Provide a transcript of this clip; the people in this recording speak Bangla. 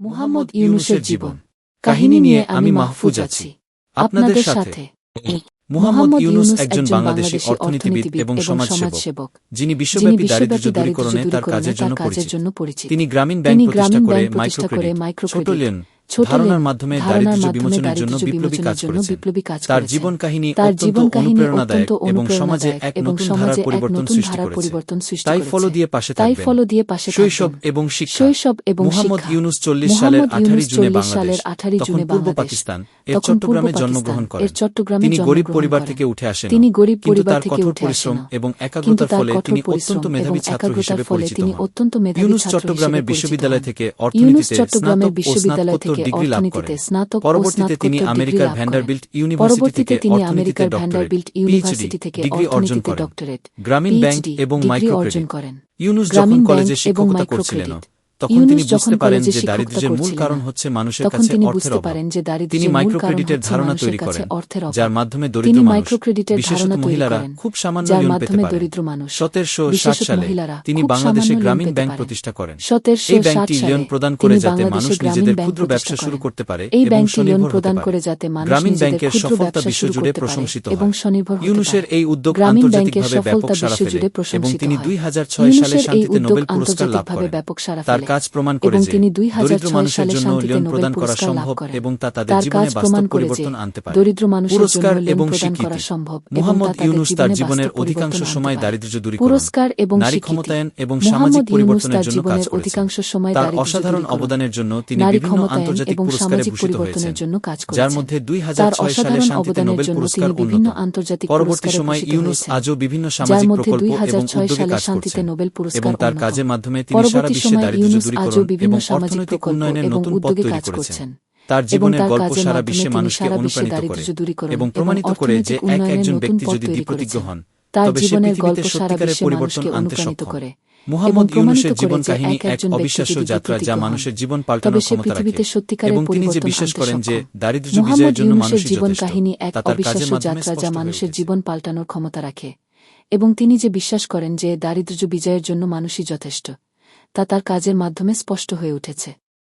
মুহাম্মদ ইউনুসের জীবন। কাহিনী নিয়ে আমি মাহফুজ আছি। আপনাদের সাথে মুহাম্মদ ইউনুস একজন বাংলাদেশী অর্থনীতিবিদ এবং সমাজসেবক যিনি বিশ্বব্যাপী দারিদ্র্য দূরীকরণে তার কাজের জন্য পরিচিত। তিনি গ্রামীণ ব্যাংক প্রতিষ্ঠা করে মাইক্রোক্রেডিট ছোট ধারণার মাধ্যমে দারিদ্র্য বিমোচনের জন্য বিপ্লবী কাজ করেছেন। তার জীবন কাহিনী অত্যন্ত অনুপ্রেরণাদায়ক এবং সমাজে এক নতুন ধারার পরিবর্তন সৃষ্টি করেছে। তাই ফলো দিয়ে পাশে থাকবেন। শৈশব এবং শিক্ষা। মুহাম্মদ ইউনুস চল্লিশ সালের আঠারো জুনে বাংলাদেশ তখন পূর্ব পাকিস্তান এর চট্টগ্রামে জন্মগ্রহণ করেন। তিনি গরিব পরিবার থেকে উঠে আসেন। তিনি গরিব পরিবার থেকে উঠে পরিশ্রম এবং একাগ্রতার ফলে তিনি অত্যন্ত মেধাবী ছাত্র হিসেবে পরিচিত হন। ইউনুস চট্টগ্রামের বিশ্ববিদ্যালয়। থেকে অর্থনীতিতে চট্টগ্রামের স্নাতক ও বিশ্ববিদ্যালয় স্নাতকোত্তর ডিগ্রি লাভ করেন। স্নাতক পরবর্তীতে তিনি আমেরিকার। ভ্যান্ডারবিল্ট ইউনিভার্সিটি থেকে তিনি অর্থনীতিতে আমেরিকার ডক্টরেট থেকে ডিগ্রি অর্জন করেন। গ্রামীণ ব্যাংক এবং মাইক্রো অর্জন করেন। ইউনুস যখন গ্রামীণ কলেজে শিক্ষকতা করছিলেন তখন তিনি বুঝতে পারেন যে দারিদ্র্যের মূল কারণ হচ্ছে মানুষের কাছে অর্থের অভাব। তিনি দারিদ্র্যের মূল মাইক্রো ক্রেডিটের ধারণা তৈরি করেন যার মাধ্যমে দরিদ্র মানুষ বিশেষত মহিলারা খুব সামান্য লোন পেতে পারেন সতেরোশো ষাট সালে তিনি বাংলাদেশে গ্রামীণ ব্যাংক প্রতিষ্ঠা করেন। এই ব্যাংকটি লোন প্রদান করে যাতে মানুষ নিজেদের ক্ষুদ্র ব্যবসা শুরু করতে পারে এই এবং ব্যাংকটি স্বনির্ভর প্রদান করে যাতে মানুষ গ্রামীণ ব্যাংকের সফলতা বিশ্বজুড়ে প্রশংসিত এবং স্বনির্ভর ইউনুসের এই উদ্যোগ আন্তর্জাতিকভাবে ব্যাপক সাড়া ফেলে এবং তিনি দুই হাজার ছয় সালে শান্তিতে নোবেল পুরস্কার লাভ করেন কাজ প্রমাণ করে যে তিনি দুই দরিদ্র মানুষের জন্য লোন প্রদান করা সম্ভব এবং তা তাদের জীবনে বাস্তব পরিবর্তন আনতে পারে। দরিদ্র মানুষের পুরস্কার এবং স্বীকৃতি। মুহাম্মদ ইউনুস তার জীবনের অধিকাংশ সময় দারিদ্র্য দূরীকরণ পুরস্কার এবং নারী ক্ষমতায়ন এবং সামাজিক পরিবর্তনের জন্য কাজ করেছেন। অধিকাংশ সময় তার অসাধারণ অবদানের জন্য তিনি বিভিন্ন আন্তর্জাতিক পুরস্কারে ভূষিত হয়েছেন যার মধ্যে দুই তার সালে শান্তিতে নোবেল পুরস্কার বিভিন্ন অন্যতম আন্তর্জাতিক পরবর্তী সময় ইউনুস আজও বিভিন্ন সামাজিক প্রকল্প এবং উদ্যোগে কাজ করছেন নোবেল পুরস্কার এবং তার কাজের মাধ্যমে তিনি সারা বিশ্বে সময় দারিদ্র্য আজও দূরীকরণ বিভিন্ন এবং সামাজিক অর্থনৈতিক উন্নয়নের এবং নতুন পথ উদ্যোগে তৈরি কাজ করেছেন। তার জীবনের গল্প সারা বিশ্বে মানুষকে অনুপ্রাণিত করে এবং প্রমাণিত করে যে এক একজন ব্যক্তি যদি তৈরি দীপ্রতিজ্ঞ হন তবে সে পৃথিবীতে সত্যিকারের পরিবর্তন আনতে সক্ষম। করে মুহাম্মদ ইউনুসের জীবন কাহিনী এক অবিশ্বাস্য যাত্রা যা মানুষের জীবন পাল্টানোর ক্ষমতা রাখে। এবং তিনি যে বিশ্বাস করেন যে। দারিদ্র্য বিজয়ের জন্য মানুষের জীবন কাহিনী এক অবিশ্বাস্য যাত্রা যা মানুষের জীবন পাল্টানোর ক্ষমতা রাখে। এবং তিনি যে বিশ্বাস করেন যে দারিদ্র্য বিজয়ের জন্য মানুষই যথেষ্ট তা তার কাজের মাধ্যমে স্পষ্ট হয়ে উঠেছে।